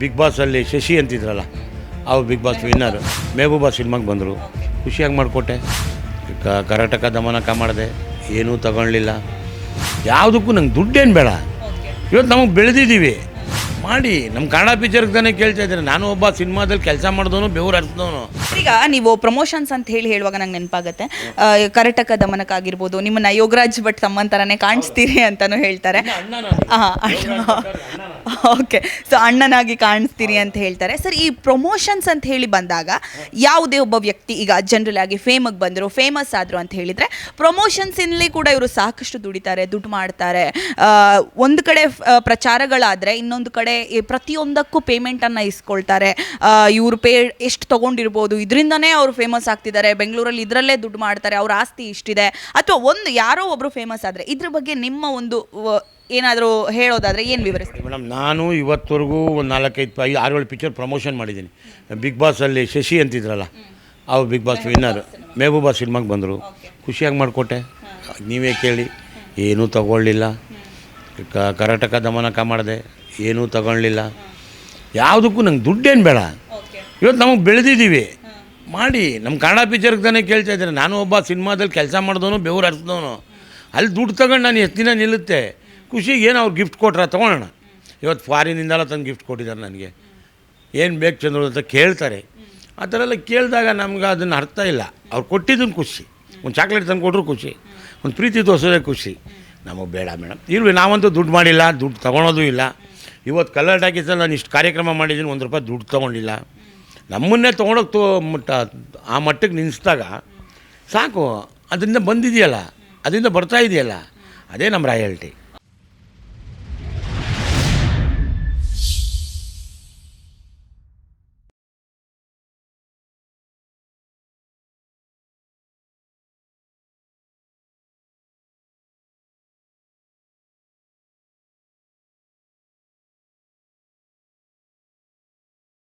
Big ಬಾಸಲ್ಲಿ ಶಶಿ ಅಂತಿದ್ರಲ್ಲ ಅವ್ರು ಬಿಗ್ ಬಾಸ್ ವಿನ್ನರ್ ಮೆಹಬೂಬಾ ಸಿನಿಮಾಗೆ ಬಂದರು. ಖುಷಿಯಾಗಿ ಮಾಡಿಕೊಟ್ಟೆ. ಕ ಕರ್ನಾಟಕ ದಮನಕ ಮಾಡಿದೆ ಏನೂ ತಗೊಳ್ಳಿಲ್ಲ. ಯಾವುದಕ್ಕೂ ನಂಗೆ ದುಡ್ಡೇನು ಬೇಡ. ಇವತ್ತು ನಮಗೆ ಬೆಳೆದಿದ್ದೀವಿ ಮಾಡಿ ನಮ್ಮ ಕನ್ನಡ ಪಿಕ್ಚರ್ಗೆ ತಾನೇ ಕೇಳ್ತಾ ಇದ್ದಾರೆ ನಾನು ಒಬ್ಬ ಸಿನಿಮಾದಲ್ಲಿ ಕೆಲಸ ಮಾಡಿದವನು ಬೆವರು ಹರಿಸಿದವನು. ಈಗ ನೀವು ಪ್ರಮೋಷನ್ಸ್ ಅಂತ ಹೇಳಿ ಹೇಳುವಾಗ ನಂಗೆ ನೆನಪಾಗುತ್ತೆ. ಕರ್ನಾಟಕ ದಮನಕ ಆಗಿರ್ಬೋದು ನಿಮ್ಮನ್ನ ಯೋಗರಾಜ್ ಭಟ್ ತಮ್ಮಂತರನೇ ಕಾಣಿಸ್ತೀರಿ ಅಂತಾನು ಹೇಳ್ತಾರೆ. ಓಕೆ ಸೊ ಅಣ್ಣನಾಗಿ ಕಾಣಿಸ್ತೀರಿ ಅಂತ ಹೇಳ್ತಾರೆ. ಸರ್, ಈ ಪ್ರಮೋಷನ್ಸ್ ಅಂತ ಹೇಳಿ ಬಂದಾಗ ಯಾವುದೇ ಒಬ್ಬ ವ್ಯಕ್ತಿ ಈಗ ಜನರಲ್ ಆಗಿ ಫೇಮಗೆ ಬಂದರು ಫೇಮಸ್ ಆದರು ಅಂತ ಹೇಳಿದರೆ ಪ್ರಮೋಷನ್ಸಿನಲ್ಲಿ ಕೂಡ ಇವರು ಸಾಕಷ್ಟು ದುಡಿತಾರೆ, ದುಡ್ಡು ಮಾಡ್ತಾರೆ. ಒಂದು ಕಡೆ ಪ್ರಚಾರಗಳಾದರೆ ಇನ್ನೊಂದು ಕಡೆ ಪ್ರತಿಯೊಂದಕ್ಕೂ ಪೇಮೆಂಟನ್ನು ಇಸ್ಕೊಳ್ತಾರೆ. ಇವರು ಪೇ ಎಷ್ಟು ತೊಗೊಂಡಿರ್ಬೋದು, ಇದರಿಂದನೇ ಅವರು ಫೇಮಸ್ ಆಗ್ತಿದ್ದಾರೆ, ಬೆಂಗಳೂರಲ್ಲಿ ಇದರಲ್ಲೇ ದುಡ್ಡು ಮಾಡ್ತಾರೆ, ಅವ್ರ ಆಸ್ತಿ ಇಷ್ಟಿದೆ. ಅಥವಾ ಒಂದು ಯಾರೋ ಒಬ್ಬರು ಫೇಮಸ್ ಆದರೆ ಇದ್ರ ಬಗ್ಗೆ ನಿಮ್ಮ ಒಂದು ಏನಾದರೂ ಹೇಳೋದಾದರೆ ಏನು ವಿವರಿಸ್ತೀವಿ ಮೇಡಮ್ ನಾನು ಇವತ್ತವರೆಗೂ ಒಂದು ನಾಲ್ಕೈದು ಐದು ಆರು ಏಳು ಪಿಕ್ಚರ್ ಪ್ರಮೋಷನ್ ಮಾಡಿದ್ದೀನಿ. ಬಿಗ್ ಬಾಸಲ್ಲಿ ಶಶಿ ಅಂತಿದ್ರಲ್ಲ ಅವ್ರು ಬಿಗ್ ಬಾಸ್ ವಿನ್ನರ್ ಮೆಹಬೂಬಾ ಸಿನಿಮಾಗೆ ಬಂದರು. ಖುಷಿಯಾಗಿ ಮಾಡಿಕೊಟ್ಟೆ. ನೀವೇ ಕೇಳಿ ಏನೂ ತಗೊಳ್ಳಿಲ್ಲ. ಕ ಕರ್ನಾಟಕ ದಮನಕ ಮಾಡಿದೆ ಏನೂ ತಗೊಳ್ಳಿಲ್ಲ. ಯಾವುದಕ್ಕೂ ನಂಗೆ ದುಡ್ಡೇನು ಬೇಡ. ಇವತ್ತು ನಮಗೆ ಬೆಳೆದಿದ್ದೀವಿ ಮಾಡಿ ನಮ್ಮ ಕನ್ನಡ ಪಿಕ್ಚರ್ಗೆ ತಾನೇ ಕೇಳ್ತಾ ಇದ್ದಾರೆ. ನಾನು ಒಬ್ಬ ಸಿನಿಮಾದಲ್ಲಿ ಕೆಲಸ ಮಾಡಿದವನು ಬೆವರು ಹರಿಸಿದವನು. ಅಲ್ಲಿ ದುಡ್ಡು ತಗೊಂಡು ನಾನು ಎಷ್ಟು ದಿನ ನಿಲ್ಲುತ್ತೆ? ಖುಷಿಗೆ ಏನು ಅವ್ರು ಗಿಫ್ಟ್ ಕೊಟ್ರೆ ತೊಗೊಳೋಣ ಇವತ್ತು ಫಾರಿನಿಂದೆಲ್ಲ ತಂದು ಗಿಫ್ಟ್ ಕೊಟ್ಟಿದ್ದಾರೆ ನನಗೆ. ಏನು ಬೇಕು ಚಂದ್ರು ಅಂತ ಕೇಳ್ತಾರೆ. ಆ ಥರ ಎಲ್ಲ ಕೇಳಿದಾಗ ನಮ್ಗೆ ಅದನ್ನು ಅರ್ಥ ಇಲ್ಲ. ಅವ್ರು ಕೊಟ್ಟಿದ್ದನ್ನು ಖುಷಿ. ಒಂದು ಚಾಕ್ಲೇಟ್ ತಂದು ಕೊಟ್ಟರು ಖುಷಿ. ಒಂದು ಪ್ರೀತಿ ತೋರಿಸೋದೇ ಖುಷಿ. ನಮಗೆ ಬೇಡ ಮೇಡಮ್ ಇಲ್ವಿ, ನಾವಂತೂ ದುಡ್ಡು ಮಾಡಿಲ್ಲ, ದುಡ್ಡು ತೊಗೊಳೋದು ಇಲ್ಲ. ಇವತ್ತು ಕಲರ್ ಟಾಕೀಸಲ್ಲಿ ನಾನು ಇಷ್ಟು ಕಾರ್ಯಕ್ರಮ ಮಾಡಿದ್ದೀನಿ, ಒಂದು ರೂಪಾಯಿ ದುಡ್ಡು ತೊಗೊಂಡಿಲ್ಲ. ನಮ್ಮನ್ನೇ ತೊಗೊಂಡೋಗಿ ತೋ ಮಟ್ಟ, ಆ ಮಟ್ಟಕ್ಕೆ ನಿಲ್ಲಿಸಿದಾಗ ಸಾಕು. ಅದರಿಂದ ಬಂದಿದೆಯಲ್ಲ. ಅದರಿಂದ ಬರ್ತಾ ಇದೆಯಲ್ಲ. ಅದೇ ನಮ್ಮ ರಾಯಲ್ಟಿ